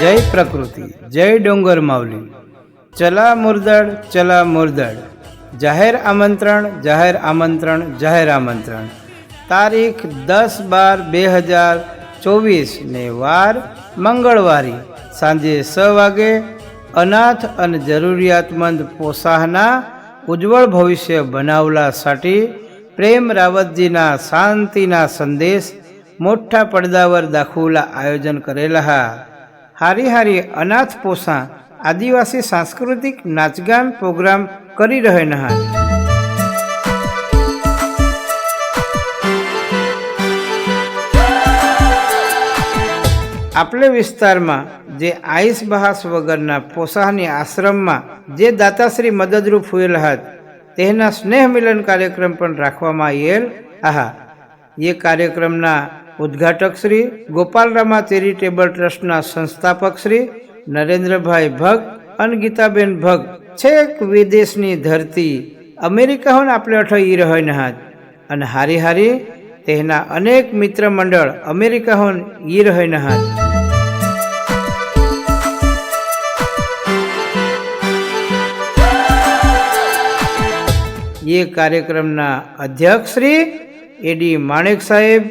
જય પ્રકૃતિ, જય ડોંગર માવલી. ચલા મુરદડ ચલા મુરદડ. જાહેર આમંત્રણ જાહેર આમંત્રણ જાહેર આમંત્રણ. તારીખ દસ બાર બે હજાર ચોવીસ ને વાર મંગળવારી સાંજે છ વાગે અનાથ અને જરૂરિયાતમંદ પોસાહના ઉજ્જવળ ભવિષ્ય બનાવલા સાટી પ્રેમ રાવતજીના શાંતિના સંદેશ મોટા પડદાવર દાખવલા આયોજન કરેલા હા. હારી હારી અનાથ પોસા આદિવાસી સાંસ્કૃતિક નાચગાન પ્રોગ્રામ કરી રહેના હા આપણે વિસ્તારમાં જે આઈસ બહાસ વગરના પોસાહની આશ્રમમાં જે દાતાશ્રી મદદરૂપ હોયેલ હતા તેના સ્નેહ મિલન કાર્યક્રમ પણ રાખવામાં આવેલ આહા, એ કાર્યક્રમના ઉદ્ઘાટક શ્રી ગોપાલરામા ચેરિટેબલ ટ્રસ્ટના સંસ્થાપક શ્રી નરેન્દ્રભાઈ ભગ અને ગીતાબેન ભગ છેક વિદેશની ધરતી અમેરિકા હોન આપણે અઠ ઈ રહી નહાજ અને હારી હારી તેના અનેક મિત્ર મંડળ અમેરિકા હોન ઈ રહી નહાજ એ કાર્યક્રમના અધ્યક્ષ શ્રી એડી માણેક સાહેબ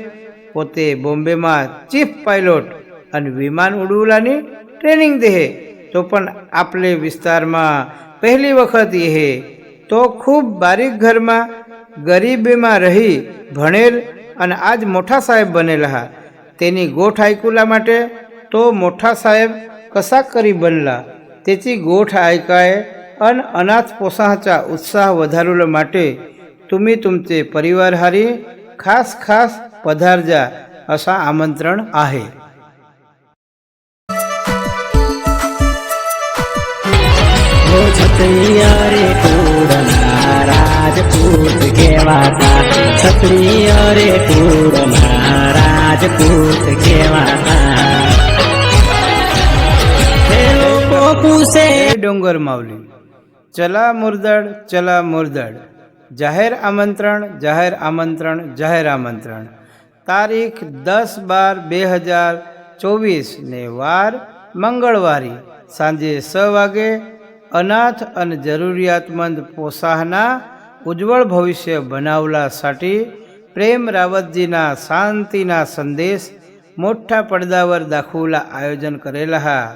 પોતે બોમ્બેમાં ચીફ પાયલોટ અને વિમાન ઉડવલાની ટ્રેનિંગ દે તો પણ આપણે વિસ્તારમાં પહેલી વખત એ તો ખૂબ બારીક ઘરમાં ગરીબીમાં રહી ભણેલ અને આજ મોટા સાહેબ બનેલા તેની ગોઠ આયકુલા માટે તો મોઠા સાહેબ કસા કરી બનલા. તેથી ગોઠ આયકાએ અન અનાથ પોસાહાचा ઉત્સાહ વધારला માટે तुम्ही तुमचे परिवार हारी खास खास पधारजा असा आमंत्रण आहे हो छत्रिया रे टूडना राजपूत केवाता छत्रिया रे टूडना राजपूत केवाता हे લોકો પૂછે જય ડોંગર માવલી ચલા મુરદડ ચલા મુરદડ જાહેર આમંત્રણ જાહેર આમંત્રણ જાહેર આમંત્રણ તારીખ દસ બાર બે હજાર ચોવીસ ને વાર મંગળવારી સાંજે છ વાગે અનાથ અને જરૂરિયાતમંદ પોસાહના ઉજ્જવળ ભવિષ્ય બનાવલા સાટી પ્રેમ રાવતજીના શાંતિના સંદેશ મોટા પડદાવર દાખવલા આયોજન કરેલા હા.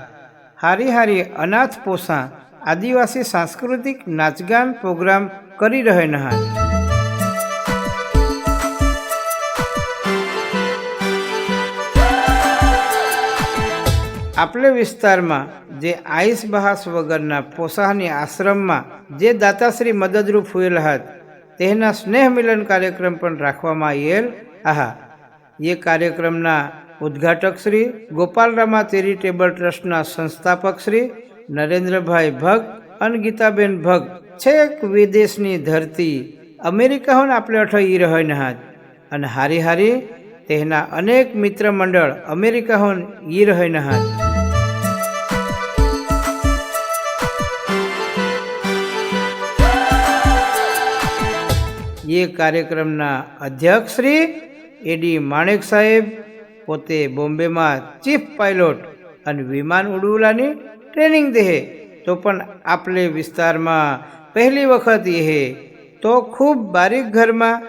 હારી હારી અનાથ પોસા આદિવાસી સાંસ્કૃતિક નાચગાન પ્રોગ્રામ કરી રહેના હા. આપણે વિસ્તારમાં જે આઈસ બહાસ વગરના પોસાહની આશ્રમમાં જે દાતાશ્રી મદદરૂપ હોયેલ હતા તેના સ્નેહ મિલન કાર્યક્રમ પણ રાખવામાં આવેલ આહા. એ કાર્યક્રમના ઉદ્ઘાટક શ્રી ગોપાલરામા ચેરિટેબલ ટ્રસ્ટના સંસ્થાપક શ્રી નરેન્દ્રભાઈ ભગ અને ગીતાબેન ભગ છેક વિદેશની ધરતી અમેરિકા હોન આપણે અઠ ઈ રહી નહાજ અને હારી હારી તેના અનેક મિત્ર મંડળ અમેરિકા હોન ઈ રહે નહાજ એ કાર્યક્રમના અધ્યક્ષ શ્રી એડી માણેક સાહેબ, પોતે બોમ્બેમાં ચીફ પાયલોટ અને વિમાન ઉડવલાની ટ્રેનિંગ દે તો પણ આપણે વિસ્તારમાં પહેલી વખત એ તો ખૂબ બારીક ઘરમાં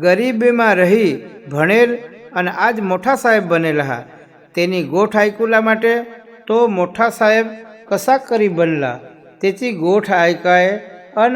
ગરીબીમાં રહી ભણેલ અને આજ મોઠા સાહેબ બનેલા હા. તેની ગોઠ આયકુલા માટે તો મોઠા સાહેબ કશાક કરી બનલા. તેથી ગોઠ આયકાએ અન